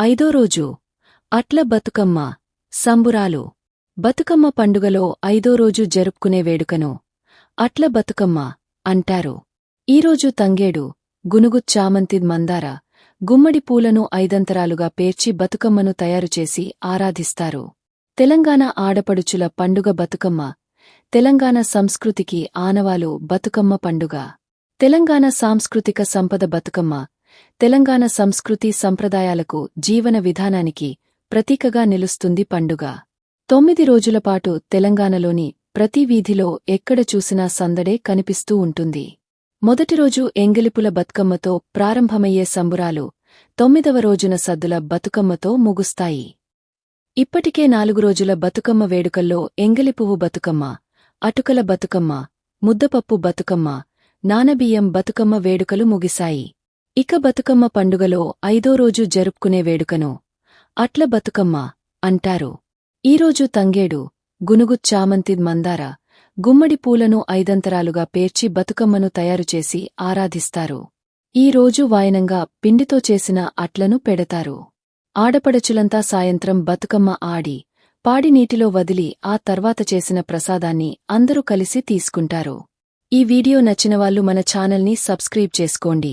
ఐదో రోజు. అట్ల బతుకమ్మ సంబురాలు. బతుకమ్మ పండుగలో ఐదో రోజు జరుపుకునే వేడుకను అట్ల బతుకమ్మ అంటారు. ఈరోజు తంగేడు గునుగు చామంతి మందార గుమ్మడి పూలను ఐదంతరాలుగా పేర్చి బతుకమ్మను తయారుచేసి ఆరాధిస్తారు. తెలంగాణ ఆడపడుచుల పండుగ బతుకమ్మ తెలంగాణ సంస్కృతికి ఆనవాలు బతుకమ్మ పండుగ. తెలంగాణ సాంస్కృతిక సంపద బతుకమ్మ తెలంగాణ సంస్కృతి సంప్రదాయాలకు జీవన విధానానికి ప్రతీకగా నిలుస్తుంది పండుగ. తొమ్మిది రోజులపాటు తెలంగాణలోని ప్రతి వీధిలో ఎక్కడ చూసినా సందడే కనిపిస్తూ ఉంటుంది. మొదటి రోజు ఎంగిలిపుల బతుకమ్మతో ప్రారంభమయ్యే సంబురాలు తొమ్మిదవ రోజున సద్దుల బతుకమ్మతో ముగుస్తాయి. ఇప్పటికే నాలుగు రోజుల బతుకమ్మ వేడుకల్లో ఎంగిలిపువ్వు బతుకమ్మ అటుకల బతుకమ్మ ముద్దపప్పు బతుకమ్మ నానబియ్యం బతుకమ్మ వేడుకలు ముగిశాయి. ఇక బతుకమ్మ పండుగలో ఐదో రోజు జరుపుకునే వేడుకను అట్ల బతుకమ్మ అంటారు. ఈరోజు తంగేడు గునుగు చామంతి మందార గుమ్మడి పూలను ఐదంతరాలుగా పేర్చి బతుకమ్మను తయారుచేసి ఆరాధిస్తారు. ఈ రోజు వాయనంగా పిండితో చేసిన అట్లను పెడతారు. ఆడపడచులంతా సాయంత్రం బతుకమ్మ ఆడి పాడి నీటిలో వదిలి ఆ తర్వాత చేసిన ప్రసాదాన్ని అందరూ కలిసి తీసుకుంటారు. ఈ వీడియో నచ్చినవాళ్ళు మన ఛానల్ని సబ్స్క్రైబ్ చేసుకోండి.